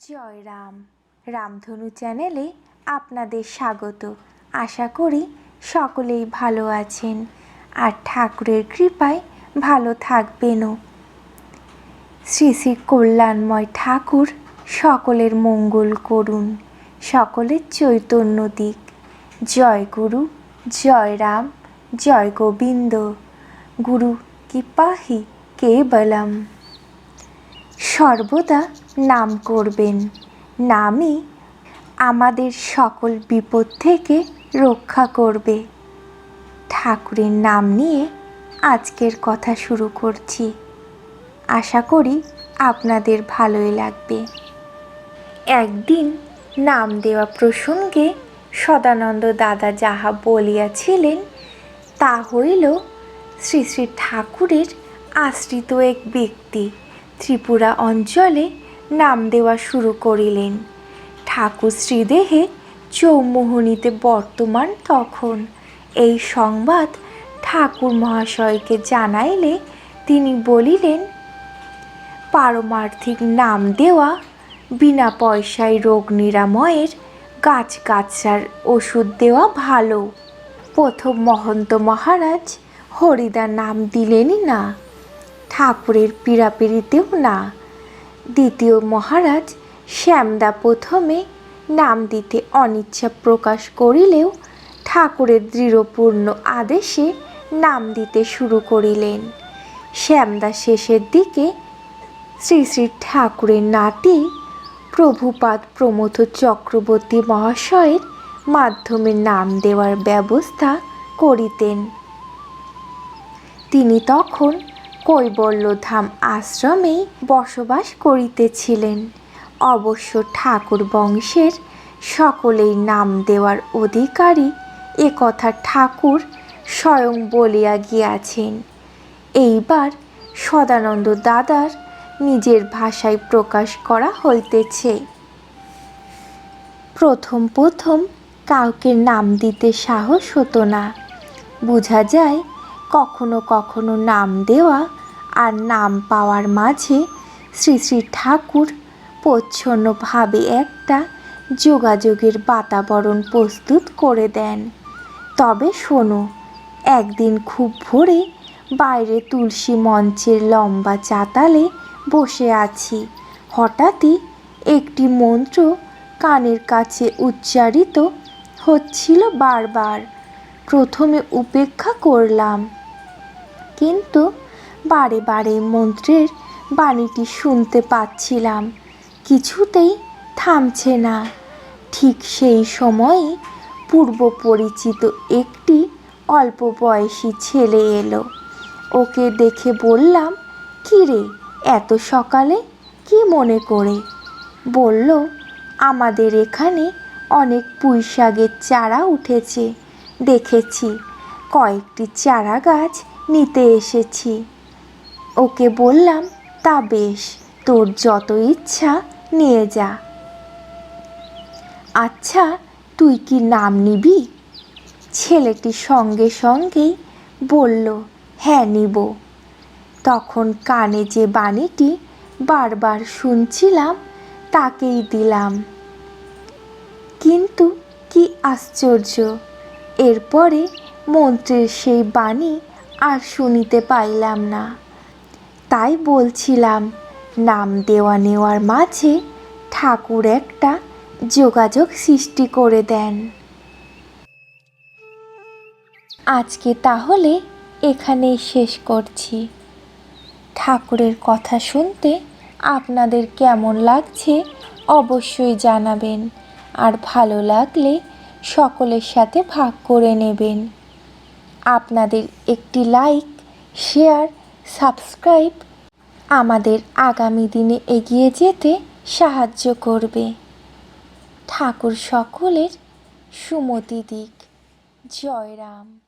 জয় রাম। রামধনু চ্যানেলে আপনাদের স্বাগত। আশা করি সকলেই ভালো আছেন আর ঠাকুরের কৃপায় ভালো থাকবেনও। শ্রী শ্রী কল্যাণময় ঠাকুর সকলের মঙ্গল করুন। সকলের চৈতন্য দিক। জয় গুরু, জয় রাম, জয় গোবিন্দ। গুরু কি পাহি কেবলম। সর্বদা নাম করবেন। নামই আমাদের সকল বিপদ থেকে রক্ষা করবে। ঠাকুরের নাম নিয়ে আজকের কথা শুরু করছি। আশা করি আপনাদের ভালোই লাগবে। একদিন নাম দেওয়া প্রসঙ্গে সদানন্দ দাদা যাহা বলিয়াছিলেন, তা হইল শ্রী শ্রী ঠাকুরের আশ্রিত এক ব্যক্তি। ত্রিপুরা অঞ্চলে নাম দেওয়া শুরু করিলেন। ঠাকুর শ্রীদেহে চৌমোহনীতে বর্তমান তখন। এই সংবাদ ঠাকুর মহাশয়কে জানাইলে তিনি বলিলেন, পারমার্থিক নাম দেওয়া বিনা পয়সায় রোগ নিরাময়ের গাছ গাছার ওষুধ দেওয়া ভালো। প্রথম মহন্ত মহারাজ হরিদা নাম দিলেনই না। ঠাকুরের পীড়াপিড়িতেও না। দ্বিতীয় মহারাজ শ্যামদা প্রথমে নাম দিতে অনিচ্ছা প্রকাশ করিলেও ঠাকুরের দৃঢ়পূর্ণ আদেশে নাম দিতে শুরু করিলেন। শ্যামদা শেষের দিকে শ্রী শ্রী ঠাকুরের নাতি প্রভুপাদ প্রমথ চক্রবর্তী মহাশয়ের মাধ্যমে নাম দেওয়ার ব্যবস্থা করিতেন। তিনি তখন কৈবল্যধাম আশ্রমে বসবাস করিতেছিলেন। অবশ্য ঠাকুর বংশের সকলেই নাম দেওয়ার অধিকারী এ কথা ঠাকুর স্বয়ং বলিয়া গিয়াছেন। এইবার সদানন্দ দাদার নিজের ভাষায় প্রকাশ করা হইতেছে। প্রথম প্রথম কাউকে নাম দিতে সাহস হতো না। বোঝা যায় কখনো কখনো নাম দেওয়া আর নাম পাওয়ার মাঝে শ্রী শ্রী ঠাকুর প্রচ্ছন্নভাবে একটা যোগাযোগের বাতাবরণ প্রস্তুত করে দেন। তবে শোনো, একদিন খুব ভোরে বাইরে তুলসী মঞ্চের লম্বা চাতালে বসে আছি। হঠাৎই একটি মন্ত্র কানের কাছে উচ্চারিত হচ্ছিল বারবার। প্রথমে উপেক্ষা করলাম। কিন্তু বারে বারে মন্ত্রের বাণীটি শুনতে পাচ্ছিলাম। কিছুতেই থামছে না। ঠিক সেই সময়ই পূর্ব পরিচিত একটি অল্প বয়সী ছেলে এলো। ওকে দেখে বললাম, কী রে, এত সকালে কি মনে করে? বলল, আমাদের এখানে অনেক পুঁই শাকের চারা উঠেছে। দেখেছি। কয়েকটি চারা গাছ নিতে এসেছি। ওকে বললাম, তা বেশ, তোর যত ইচ্ছা, নিয়ে যা। আচ্ছা তুই কি নাম নিবি? ছেলেটি সঙ্গে সঙ্গেই বলল হ্যাঁ নিব। তখন কানে যে বাণীটি বারবার শুনছিলাম, তাকেই দিলাম। কিন্তু কি আশ্চর্য! এরপরে মন্ত্রের সেই বাণী আর শুনিতে পাইলাম না। তাই বলছিলাম, নাম দেওয়া নেওয়ার মাঝে ঠাকুর একটা যোগাযোগ সৃষ্টি করে দেন। আজকে তাহলে এখানেই শেষ করছি। ঠাকুরের কথা শুনতে আপনাদের কেমন লাগছে অবশ্যই জানাবেন। আর ভালো লাগলে সকলের সাথে ভাগ করে নেবেন। আপনাদের একটি লাইক, শেয়ার, সাবস্ক্রাইব আমাদের আগামী দিনে এগিয়ে যেতে সাহায্য করবে। ঠাকুর সকলের সুমতি দিক। জয় রাম